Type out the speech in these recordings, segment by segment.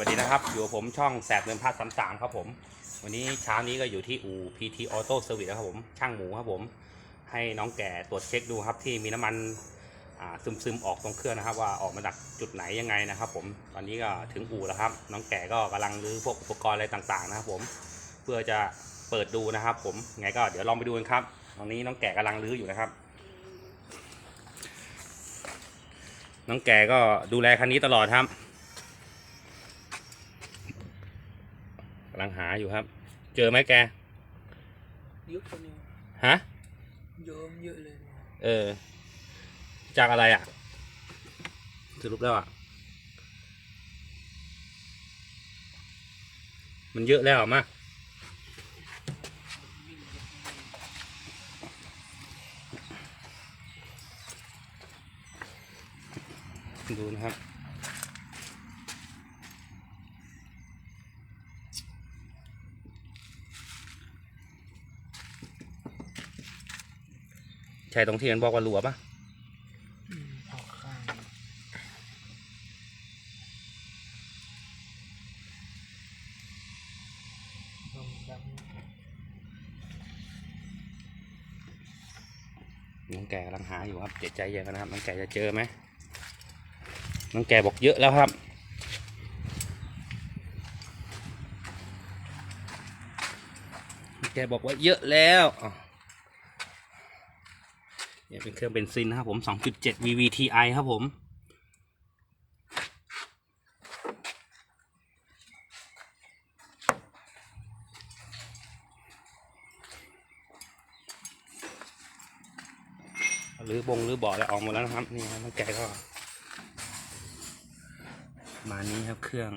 วัสดีนะครับ อยู่ผมช่องแสบเงินพัดสามสามครับผม วันนี้เช้านี้ก็อยู่ที่อู่ PT Auto Service ครับผม ช่างหมูครับผม ให้น้องแก่ตรวจเช็คดูครับที่มีน้ำมันซึมซึมออกตรงเครื่องนะครับ ว่าออกมาจากจุดไหนยังไงนะครับผม ตอนนี้ก็ถึงอู่แล้วครับ น้องแก่ก็กำลังรื้อพวกอุปกรณ์อะไรต่างๆนะครับผม เพื่อจะเปิดดูนะครับ ผม ไงก็เดี๋ยวลองไปดูกันครับ ตอนนี้น้องแก่กำลังรื้ออยู่นะครับน้องแก่ก็ดูแลคันนี้ตลอดครับ กำ ลังหาอยู่ครับ เจอไหมแกเยอะคนนี้ฮะเยอะเยอะเลยเนี่ยเออ จากอะไรอะสรุปแล้วอะ มันเยอะแล้วอะมาดูนะครับ ช่ตรงที่มันบอกว่ารัวปะน้องแกกำลังหาอยู่ครับเจ็ดใจเย็นกันนะครับน้องแกจะเจอไหมน้องแกบอกเยอะแล้วครับน้องแกบอกว่าเยอะแล้วอะ เนี่ยเป็นเครื่องเบนซินนะครับผม 2.7 VVTi ครับผม หรือบงหรือบ่อแล้วออกหมดแล้วนะครับ นี่ครับน้งแกก็ มานี้ครับเครื่อง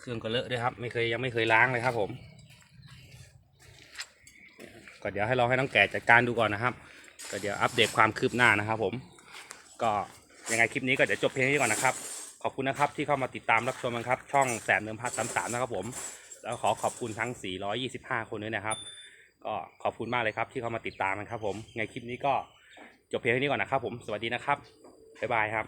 เครื่องก็เลอะด้วยครับ ไม่เคยยังไม่เคยล้างเลยครับ ผมก็เดี๋ยวให้เราให้น้องแก่จัดการดูก่อนนะครับ ก็เดี๋ยวอัปเดตความคืบหน้านะครับ ผม ก็ยังไงคลิปนี้ก็เดี๋ยวจบเพียงเท่นี้ก่อนนะครับ ขอบคุณนะครับที่เข้ามาติดตามรับชมนะครับ ช่องแสนเดิมพัดสามสามนะครับผม แล้วขอขอบคุณทั้ง 425 คนด้วยนะครับ ก็ขอบคุณมากเลยครับที่เข้ามาติดตามนะครับ ผมไงคลิปนี้ก็จบเพียงเท่านี้ก่อนนะครับ ผม สวัสดีนะครับ บ๊ายบายครับ